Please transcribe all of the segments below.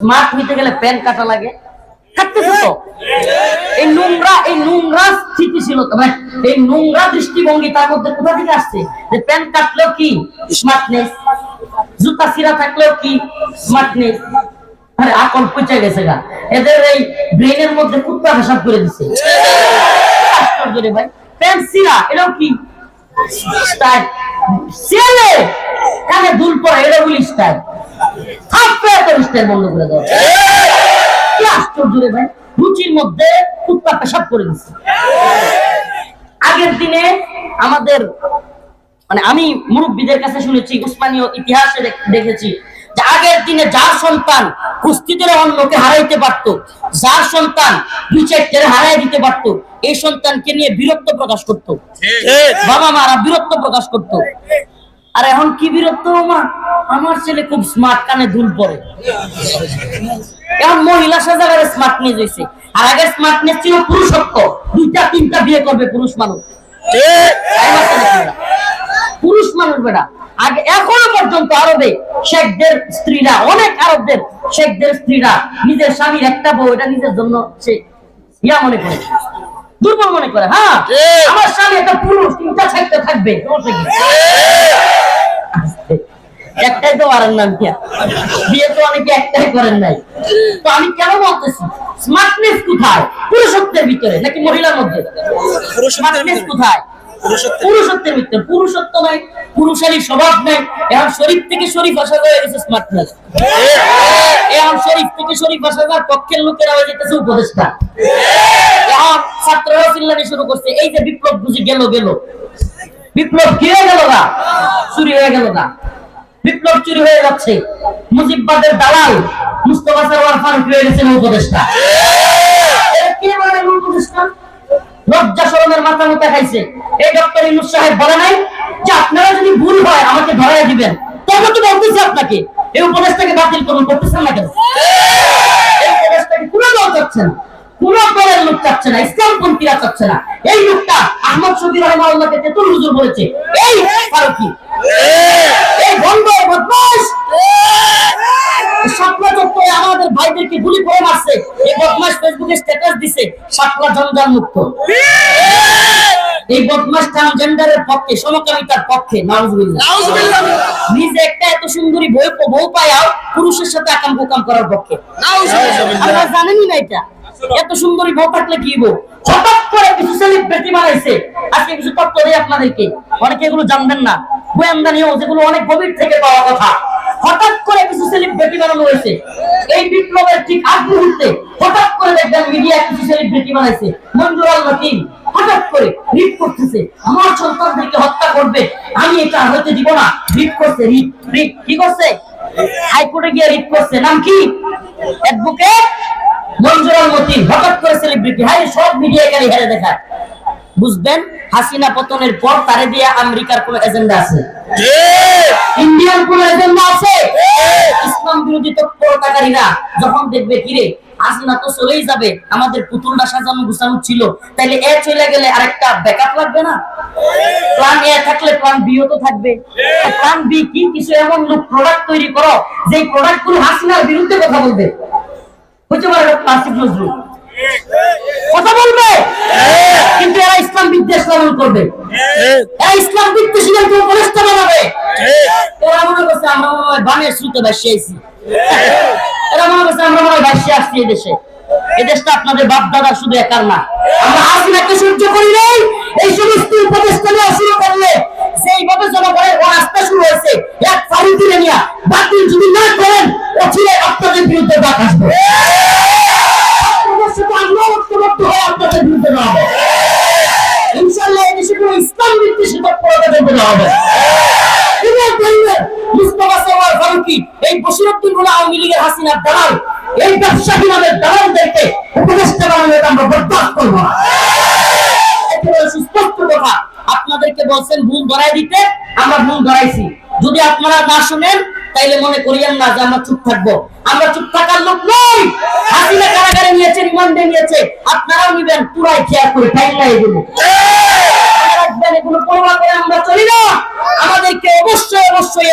Smart হইতে গেলে pan কাটা লাগে। মানে আরে আকল পচে গেছে গা? এদের এই ব্রেনের মধ্যে কুত্তা পেশাব করে দিছে। ভাই। সিরা এটাও কি দুল পরে এটা থাকবে এত বন্ধ করে দাও। কি আশ্চর্য রে ভাই রুচির মধ্যে কুত্তা পেশাব করে দিচ্ছে। আগের দিনে আমাদের মানে আমি মুরব্বীদের কাছে শুনেছি উসমানীয় ইতিহাসে দেখেছি যে আগের দিনে যার সন্তান কুস্তিতে অন্যকে হারাইতে পারত যার সন্তান দুই চারটে হারাই দিতে পারত এই সন্তানকে নিয়ে বীরত্ব প্রকাশ করত। বাবা মারা বীরত্ব প্রকাশ করত। আর এখন কি বীরত্ব মা? আমার ছেলে খুব স্মার্ট কানে দুল পরে। এখন মহিলা সাজাগারে স্মার্টনেস হয়েছে আর আগে স্মার্টনেস ছিল পুরুষত্ব দুইটা তিনটা বিয়ে করবে পুরুষ মানুষ? পুরুষ মানুষ বেটা। আগে এখনও পর্যন্ত আরবে শেখদের স্ত্রীরা অনেক আরবদের শেখদের স্ত্রীরা নিজের স্বামীর একটা বউ এটা নিজের জন্য সে ইয়া মনে করে। দুর্বল মনে করে হ্যাঁ? আমার স্বামী একটা পুরুষ তিনটা ছাইতে থাকবে? একটাই তো পারেন না মিয়া। বিয়ে তো অনেকে একটাই করেন নাই। তো আমি কেন বলতেছি স্মার্টনেস কোথায়? পুরুষত্বের ভিতরে নাকি মহিলার মধ্যে? স্মার্টনেস কোথায়? পুরুষত্বের ভিতরে। পুরুষত্ব নাই পুরুষালী স্বভাব নাই। এখন শরীফ থেকে শরীফ আসা হয়ে গেছে স্মার্টনেস এখন শরীফ থেকে শরীফ আসা পক্ষের লোকেরা হয়ে যেতেছে উপদেষ্টা। এখন ছাত্ররা চিল্লানি শুরু করছে। এই যে বিপ্লব বুঝি গেল গেল। বিপ্লব কি হয়ে গেল না? চুরি হয়ে গেল না। বিপ্লব চুরি হয়ে যাচ্ছে। মুজিববাদের দালাল মুস্তফা সরওয়ার গেছেন উপদেষ্টা। উপদেষ্টা? খাইছে। এই নাই যে আপনারা যদি ভুল আমাকে দিবেন। তবে আপনাকে। এই উপদেশটাকে বাতিল করুন, করতেছেন না কেন? উপদেশটাকে না কোন দলের লোক চাচ্ছে না ইসলামপন্থীরা চাচ্ছে না। এই লোকটা আহমদ শফি রহমাউল্লাহকে তেতুল হুজুর বলেছে। এই ফারুকি। এই বন্ধ বদমাস চত্বরে আমাদের ভাইদেরকে গুলি করে মারছে। এই বদমাস ফেসবুকে স্ট্যাটাস দিছে জঞ্জাল মুক্ত। এই বদমাস ট্রান্সজেন্ডারের পক্ষে সমকামিতার পক্ষে নিজে একটা এত সুন্দরী বউ বউ পায়াও পুরুষের সাথে আকাম কুকাম করার পক্ষে। আপনারা জানেনই না এটা। এত সুন্দরী বউ থাকলে কি বউ হঠাৎ করে কিছু সেলিব্রিটি বানাইছে। আজকে কিছু তথ্য দেই আপনাদেরকে। অনেকে এগুলো জানবেন না। গোয়েন্দা নিয়েও যেগুলো অনেক গভীর থেকে পাওয়া কথা। হঠাৎ করে কিছু সেলিব্রিটি বানানো হয়েছে। এই বিপ্লবের ঠিক আগ মুহূর্তে হঠাৎ করে দেখবেন মিডিয়া কিছু সেলিব্রিটি বানাইছে। মঞ্জুর আল নকিম হঠাৎ করে রিট করতেছে। আমার সন্তানদেরকে হত্যা করবে। আমি এটা হতে দিব না। রিট করছে, রিট রিট। কি করছে? হাইকোর্টে গিয়ে রিট করছে। নাম কি? অ্যাডভোকেট? মঞ্জুরাল মতিন হঠাৎ করে সেলিব্রিটি হাই সব মিডিয়া এখানে হেরে দেখায়। বুঝবেন হাসিনা পতনের পর তারে দিয়ে আমেরিকার কোন এজেন্ডা আছে? ইন্ডিয়ান কোন এজেন্ডা আছে? ইসলাম বিরোধী তৎপরতাকারীরা যখন দেখবে কিরে হাসিনা তো চলেই যাবে। আমাদের পুতুলটা সাজানো গুছানো ছিল। তাইলে এ চলে গেলে আরেকটা ব্যাকআপ লাগবে না? প্ল্যান এ থাকলে প্ল্যান বিও তো থাকবে। প্ল্যান বি কি? কিছু এমন লোক প্রোডাক্ট তৈরি করো যে প্রোডাক্টগুলো হাসিনার বিরুদ্ধে কথা বলবে। হতে পারে ক্লাসিক নজরুল। কথা বলবে? কিন্তু এরা ইসলাম বিদ্বেষ করবে। এরা ইসলাম বিদ্বেষী কিন্তু উপদেষ্টা বানাবে। এরা মনে করছে আমরা মনে হয় বানের এরা মনে করছে আমরা মনে হয় ভাসিয়ে আসছি দেশে। এই দেশটা আপনাদের বাপ দাদা শুধু একার না। আমরা হাসিনাকে সহ্য করি নাই, এই সমস্ত উপদেষ্টা নিয়ে শুরু করলে সেইভাবে জনগণের ও রাস্তা শুরু হয়েছে। এক ফাড়ি তুলে নিয়ে বাতিল যদি না করেন ও ছিল আপনাদের বিরুদ্ধে ডাক আসবে। ইনশাআল্লাহ এই হবে। মুস্তফা সরওয়ার ফারুকী, এই বসিরউদ্দিনগুলো আওয়ামী লীগের হাসিনার এই ব্যবসায়ী নামের দালালদেরকে উপদেষ্টা আমরা বরদাস্ত করব না। আপনাদেরকে বলছেন, ভুল ধরাই দিতে, আমরা ভুল ধরাইছি। যদি আপনারা না শুনেন, তাইলে মনে করিয়েন না যে আমরা চুপ থাকব। আমরা চুপ থাকার লোক নই। হাসিনা কারাগারে নিয়েছে, রিমান্ডে নিয়েছে। আপনারাও নিবেন, পুরাই খেয়াল করে টাইম অবশ্যই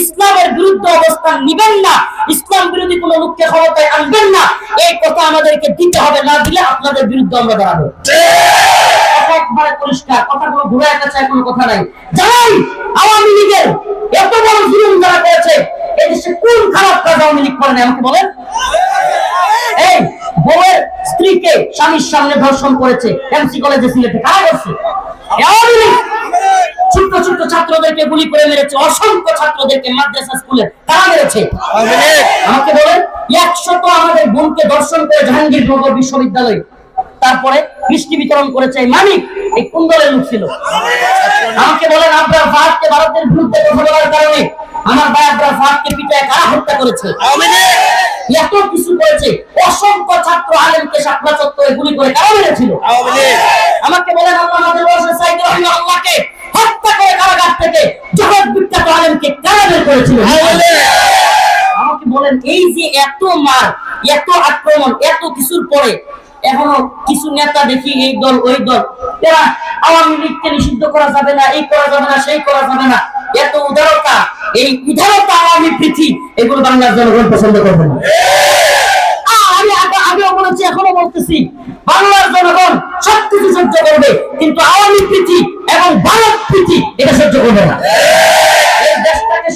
ইসলামের বিরুদ্ধে অবস্থান নিবেন না। ইসলাম বিরোধী কোনো লোককে ক্ষমতায় আনবেন না। এই কথা আমাদেরকে দিতে হবে, না দিলে আপনাদের বিরুদ্ধে আমরা দাঁড়াবো। একবারে পরিষ্কার কথা কোনো ঘুরে কাছে কোনো কথা নাই। জানাই আওয়ামী লীগের এত বড় জুলুম যারা করেছে এদেশে কোন খারাপ কাজ আওয়ামী লীগ করে না আমাকে বলেন? এই বউয়ের স্ত্রীকে স্বামীর সামনে ধর্ষণ করেছে এমসি কলেজে সিলেটে কারা করছে? আওয়ামী লীগ। ছোট্ট ছোট্ট ছাত্রদেরকে গুলি করে মেরেছে অসংখ্য ছাত্রদেরকে মাদ্রাসা স্কুলে কারা মেরেছে? আমাকে বলেন একশত আমাদের বোনকে দর্শন করে জাহাঙ্গীরনগর বিশ্ববিদ্যালয় তারপরে মিষ্টি বিতরণ করেছে মানিক। এই কোন দলের লোক ছিল। আমাকে বলেন আপনার ভারতকে ভারতের বিরুদ্ধে কথা বলার কারণে আমার ভাই আপনার ভারতকে পিটায় কারা হত্যা করেছে? এত কিছু করেছে। অসংখ্য ছাত্র আলেমকে শাপলা চত্বরে গুলি করে কারা মেরেছিল? আমাকে বলেন, আল্লাহ আমাদের সাইদুর রহমান আল্লাহকে হত্যা করে কারাগার থেকে জগৎ বিখ্যাত আলেমকে কারা বের করেছিল? আমাকে বলেন, এই যে এত মার, এত আক্রমণ, এত কিছুর পরে এখনও কিছু নেতা দেখি এই দল, ওই দল। এরা আওয়ামী লীগকে নিষিদ্ধ করা যাবে না, এই করা যাবে না, সেই করা যাবে না। এত উদারতা, এই উদারতা আওয়ামী প্রীতি এগুলো বাংলার জনগণ পছন্দ করবে না। সহ্য করবে, কিন্তু এটা করবে না। এই দেশটাকে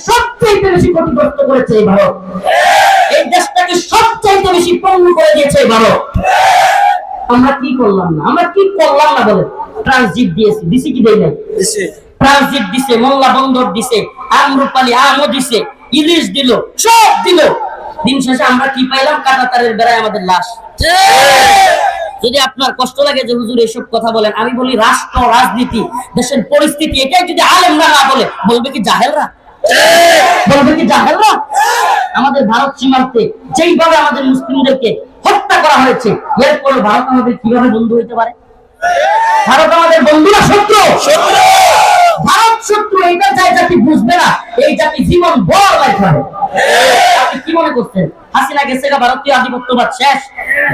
বেশি করেছে এই দেশটাকে বেশি করে দিয়েছে ভারত। আমরা কি করলাম না? আমরা কি করলাম না বলে ট্রানজিট দিয়েছি। দিছি কি দেয় নাই? ট্রানজিট দিছে মোল্লা বন্দর দিছে আমরুপালি আমও দিছে ইলিশ দিল সব দিল। দিন শেষে আমরা কি পাইলাম? কাটাতারের বেড়ায় আমাদের লাশ। যদি আপনার কষ্ট লাগে যে হুজুর এসব কথা বলেন আমি বলি রাষ্ট্র রাজনীতি দেশের পরিস্থিতি এটাই যদি আলেমরা না বলে বলবে কি জাহেলরা? বলবে কি জাহেলরা? আমাদের ভারত সীমান্তে যেইভাবে আমাদের মুসলিমদেরকে হত্যা করা হয়েছে। এরপরে ভারত আমাদের কীভাবে বন্ধু হইতে পারে? ভারত আমাদের বন্ধুরা শত্রু। ভারত শত্রু এইটা যাই জাতি বুঝবে না এই জাতি জীবন বড় লাইফ হবে। আপনি কি মনে করছেন? হাসিনা গেছে ভারতীয় আধিপত্যবাদ শেষ।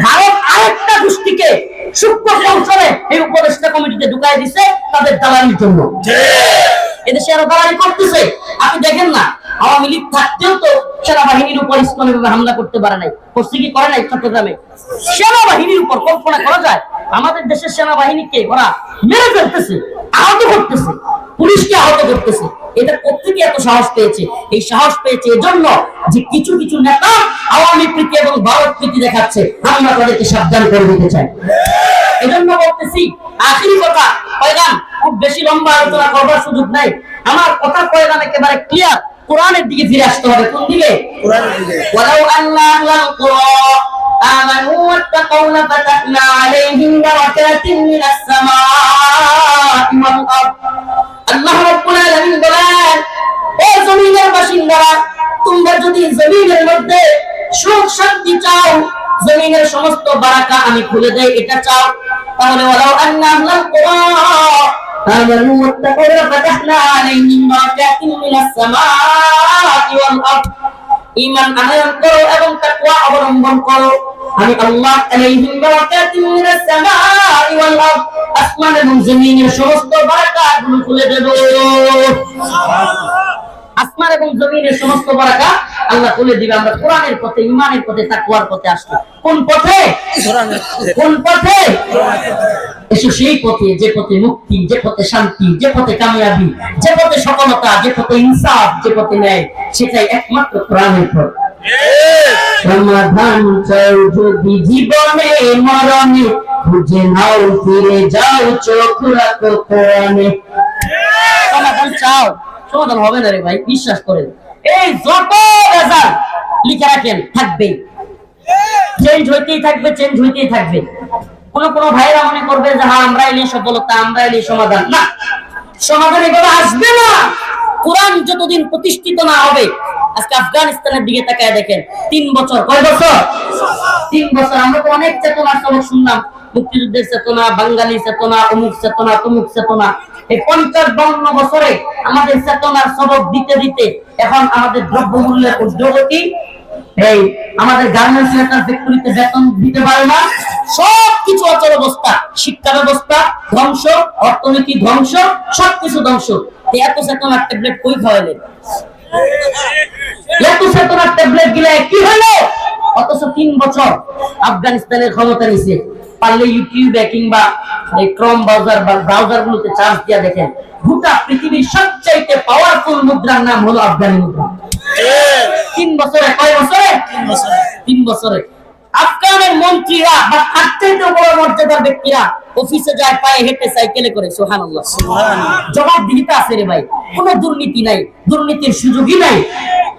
ভারত আরেকটা গোষ্ঠীকে সূক্ষ্ম কৌশলে এই উপদেষ্টা কমিটিতে ঢুকাই দিছে তাদের দালালির জন্য। এদেশে আরও দালালি করতেছে। আপনি দেখেন না আওয়ামী লীগ থাকতেও তো সেনাবাহিনীর উপর ভাবে হামলা করতে পারে নাই করছে কি করে নাই চট্টগ্রামে। সেনাবাহিনীর উপর কল্পনা করা যায়, আমাদের দেশের সেনাবাহিনীকে ওরা মেরে ফেলতেছে, আহত করতেছে, পুলিশকে আহত করতেছে। এটা কোথেকে এত সাহস পেয়েছে। এই সাহস পেয়েছে এজন্য যে কিছু কিছু নেতা আওয়ামী প্রীতি এবং ভারত প্রীতি দেখাচ্ছে, আমরা তাদেরকে সাবধান করে দিতে চাই। এজন্য বলতেছি, আখিরি কথা পয়গাম খুব বেশি লম্বা আলোচনা করবার সুযোগ নাই। আমার কথা পয়গাম একেবারে ক্লিয়ার কোরআনের দিকে ফিরে আসতে হবে কোন দিকে? আল্লাহ ও জমিনের তোমরা যদি জমিনের মধ্যে সুখ শান্তি চাও জমিনের সমস্ত বারাকা আমি খুলে দেয় এটা চাও তাহলে ওরাও আল্লাহ কোরআন آمنوا واتقوا لفتحنا عليهم بركات من السماء والأرض ঈমান আনয়ন করো এবং তাকওয়া অবলম্বন করো আমি আল্লাহ আলাইহিম বারাকাতিন মিনাস সামাই ওয়াল আরদ আসমান এবং জমিনের সমস্ত বারাকাতগুলো খুলে দেব আসমান এবং জমিনের সমস্ত বারাকা আল্লাহ খুলে দিবে আমরা কোরআনের পথে ঈমানের পথে তাকওয়ার পথে আসব কোন পথে? কোন পথে? এসো সেই পথে যে পথে মুক্তি যে পথে শান্তি যে পথে কামিয়াবি যে পথে সফলতা যে পথে ইনসাফ যে পথে ন্যায় সেটাই একমাত্র কোরআনের পথ। সমাধান চাও যদি জীবনে মরণে খুঁজে নাও ফিরে যাও চোখ রাখো কোরআনে। সমাধান চাও। সমাধান হবে না রে ভাই, বিশ্বাস করেন। এই যত রেজাল্ট লিখে রাখেন থাকবেই চেঞ্জ হইতেই থাকবে চেঞ্জ হইতেই থাকবে। কোন কোন ভাইরা মনে করবে যে হ্যাঁ আমরা এলি সফলতা আমরা এলি সমাধান। না, সমাধান এভাবে আসবে না। কোরআন যতদিন প্রতিষ্ঠিত না হবে, আজকে আফগানিস্তানের দিকে তাকায় দেখেন, তিন বছর, কয় বছর? তিন বছর। আমরা তো অনেক চেতনার সবক শুনলাম। মুক্তিযুদ্ধের চেতনা, বাঙালি চেতনা, অমুক চেতনা, তমুক চেতনা। এই পঞ্চাশ বছরে আমাদের চেতনার সবক দিতে দিতে এখন আমাদের দ্রব্যমূল্যের ঊর্ধ্বগতি এই আমাদের গার্মেন্টস ফ্যাক্টরিতে বেতন দিতে পারে না। অচল অবস্থা শিক্ষা ব্যবস্থা ধ্বংস, অর্থনীতি ধ্বংস, সবকিছু ধ্বংস। এত চেতনার ট্যাবলেট কই খাওয়ালেন এত চেতনার ট্যাবলেট গিলে কি হলো অথচ তিন বছর আফগানিস্তানের ক্ষমতা নিছে পারলে ইউটিউবে কিংবা এই ক্রম ব্রাউজার বা ব্রাউজার গুলোতে চার্জ দিয়া দেখেন গোটা পৃথিবীর সবচাইতে পাওয়ারফুল মুদ্রার নাম হলো আফগানি মুদ্রা। তিন বছরে কয় বছরে? তিন বছরে। আফগানের মন্ত্রীরা বা তার চাইতে বড় মর্যাদার ব্যক্তিরা অফিসে যায় পায়ে হেঁটে সাইকেলে করে সোহান জবাবদিহিতা আছে রে ভাই। কোনো দুর্নীতি নাই দুর্নীতির সুযোগই নাই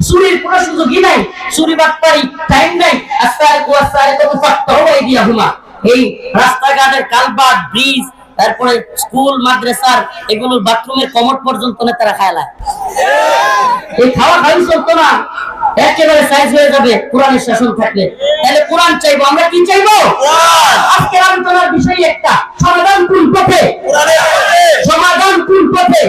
চুরির কোনো সুযোগই নাই চুরি বাটপারি টাইম নাই। আস্তারে কো আস্তারে কো ফাত্তা হবে দিয়া হুমা। এই রাস্তাঘাটের কালবার ব্রিজ, তারপরে স্কুল, মাদ্রাসার এগুলোর বাথরুমের কমট পর্যন্ত না তারা খায়লা এই খাওয়া খাই চলতো না। একেবারে সাইজ হয়ে যাবে। কোরআনের শাসন থাকলে। তাহলে কোরআন চাইব। আমরা কি চাইব আজকে আলোচনার বিষয় একটা সমাধান কোন পথে সমাধান কোন পথে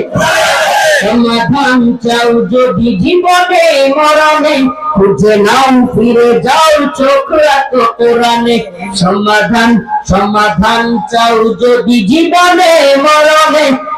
সমাধান চাও যদি জীবনে মরণে, খুঁজে নাও, ফিরে যাও চোখ রাখো কোরআনে। সমাধান সমাধান চাও যদি জীবনে মরণে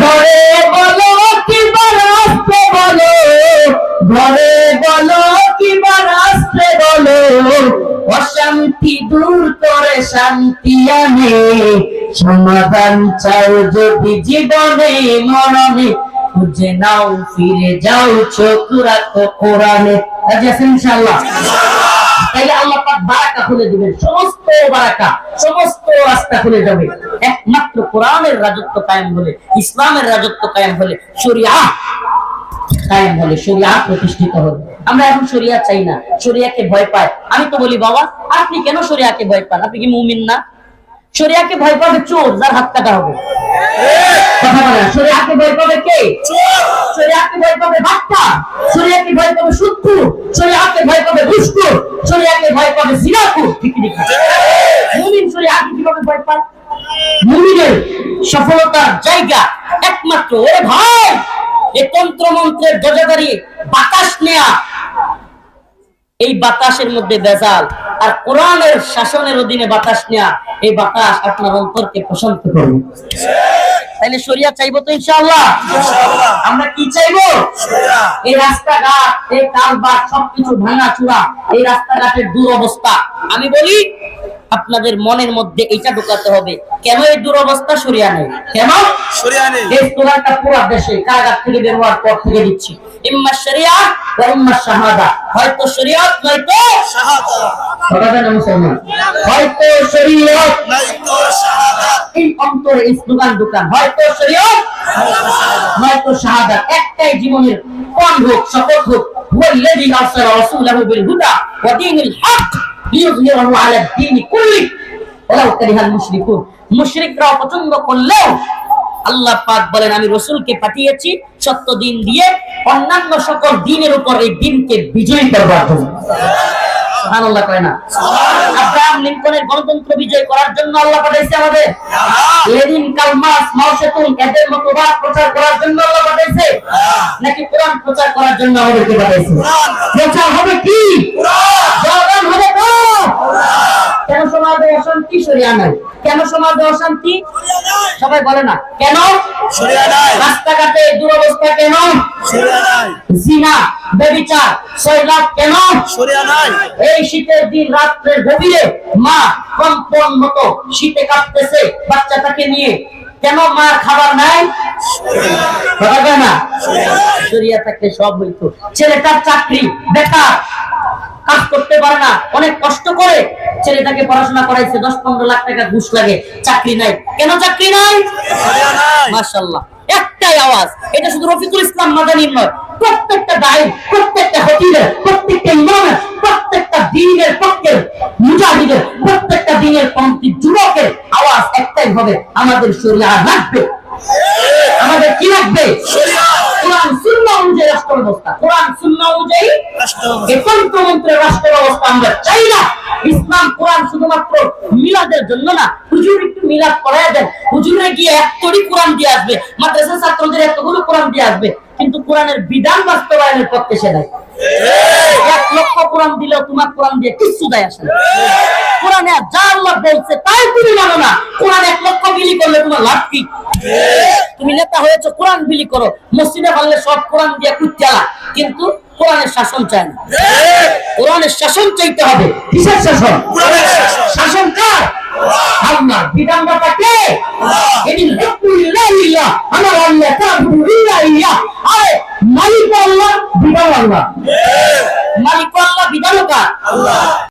ঘরে বলো কিংবা রাস্তে বলো। ঘরে বলো কিংবা রাস্তে বলো। অশান্তি দূর করে শান্তি আনে। সমাধান চাও যদি জীবনে, মরণে। খুঁজে নাও, ফিরে যাও চোখ রাখো কোরআনে। রাজি আছেন ইনশাআল্লাহ? তাইলে আল্লাহ পাক বারাকা খুলে দিবেন। সমস্ত বারাকা, সমস্ত রাস্তা খুলে যাবে। একমাত্র কোরআনের রাজত্ব কায়েম হলে, ইসলামের রাজত্ব কায়েম হলে শরিয়া কায়েম হলে, শরিয়া প্রতিষ্ঠিত হবে। আমরা এখন শরিয়া চাই না, শরিয়াকে ভয় পাই আমি তো বলি, বাবা, আপনি কেন শরিয়াকে ভয় পান? আপনি কি মুমিন না? শরিয়াকে ভয় পাবে চোর যার হাত কাটা হবে। সফলতার জায়গা একমাত্র ওরে ভাই এই তন্ত্র মন্ত্রের দরজাদারি বাতাস নেয়া। এই বাতাসের মধ্যে বেজাল আর কোরআনের শাসনের অধীনে বাতাস নেয়া, এই বাতাস আপনার অন্তরকে প্রশান্ত করবে তাইলে শরিয়া চাইব তো ইনশাআল্লাহ। আমরা কি চাইব? এই রাস্তাঘাট এই কালবাট সবকিছু ভাঙা চূড়া এই রাস্তাঘাটের দুরবস্থা। আমি বলি আপনাদের মনের মধ্যে এটা ঢোকাতে হবে। কেন এই দুরবস্থা সরিয়া নেই? কেন। এই স্লোগানটা পুরো দেশে কারাগার থেকে বের হওয়ার পর থেকে দিচ্ছি। ইম্মা শরিয়া ওয়া ইম্মা শাহাদা। হয়তো শরিয়ত নয়তো না মুসলমান? হয়তো শরিয়ত। নয়তো এই অন্তরে স্লোগান দোকান। হয়তো শরীয়ত নয়তো শাহাদাত। একটাই জীবনের হোক, শপথ হোক ওয়াল্লাযী আরসালা রাসূলাহু বিল হুদা ওয়া দীনিল হক লিইয়ুযহিরাহু আলা কুল্লি। ওয়ালাউ কারিহাল মুশরিকুন। মুশরিকরা করলেও আল্লাহ পাক বলেন, আমি রসুলকে পাঠিয়েছি সত্য দিন দিয়ে অন্যান্য সকল দিনের উপর এই দিনকে বিজয়ী করবার জন্য। সুবহানাল্লাহ কয় না। আব্রাহাম লিঙ্কনের গণতন্ত্র বিজয় করার জন্য আল্লাহ পাঠাইছে আমাদের। লেনিন কালমার্স মাও সেতুং এদের মতবাদ প্রচার করার জন্য আল্লাহ পাঠাইছে। নাকি কোরআন প্রচার করার জন্য আমাদেরকে পাঠাইছে? প্রচার হবে কি? জবান হবে তো কেন সমাজে অশান্তি? সরিয়া নাই? কেন সমাজে অশান্তি? সবাই বলে না। কেন? রাস্তাঘাটে দুরবস্থা কেন? জিনা বেবিচার সৈলাভ কেন? এই শীতের দিন রাত্রে গভীরে মা কম্পন মতো শীতে কাঁপতেছে বাচ্চাটাকে নিয়ে। কেন মা খাবার নাই? না? সরিয়া থাকলে সব হইতো। ছেলেটার চাকরি বেকার। কাজ করতে পারে না, অনেক কষ্ট করে ছেলেটাকে পড়াশোনা করাইছে, দশ পনেরো লাখ টাকা ঘুষ লাগে, চাকরি নাই। কেন চাকরি নাই? মাশাল্লাহ একটাই আওয়াজ, এটা শুধু রফিকুল ইসলাম মাদানির নয়, প্রত্যেকটা দায়, প্রত্যেকটা হকিরের প্রত্যেকটা ইমামের, প্রত্যেকটা দিনের পক্ষের মুজাহিদের, প্রত্যেকটা দিনের পন্থী যুবকের আওয়াজ একটাই হবে, আমাদের শরীর লাগবে। আমাদের কি লাগবে? কোরআন অনুযায়ী রাষ্ট্র ব্যবস্থা কোরআন অনুযায়ী রাষ্ট্র ব্যবস্থা আমরা চাই না। ইসলাম কোরআন শুধুমাত্র মিলাদের জন্য না। হুজুর একটু মিলাদ করায় দেন। হুজুরে গিয়ে একতরি কোরআন দিয়ে আসবে। মাদ্রাসা ছাত্রদের এতগুলো কোরআন দিয়ে আসবে। কিন্তু কোরআনের বিধান বাস্তবায়নের পক্ষে সে দেয় এক লক্ষ কোরআন দিলেও তোমার কোরআন দিয়ে কিচ্ছু দেয় আসে না। কোরআনে যা আল্লাহ বলছে তাই তুমি মানো না। কোরআন এক লক্ষ বিলি করলে তোমার লাভ কি? তুমি নেতা হয়েছে কোরআন বিলি করো। মসজিদে পারলে সব কোরআন দিয়ে কুচালা কিন্তু কোরআনের শাসন চায় না। কোরআনের শাসন চাইতে হবে। কিসের শাসন? শাসন। কার? আল্লাহ। বিধানদাতা কে এদিন হুকুমিল্লাহ আমার আল্লাহ তাবুদু ইল্লা ইয়া আরে মালিক আল্লাহ বিধান আল্লাহ। মালিক আল্লাহ বিধান আল্লাহ।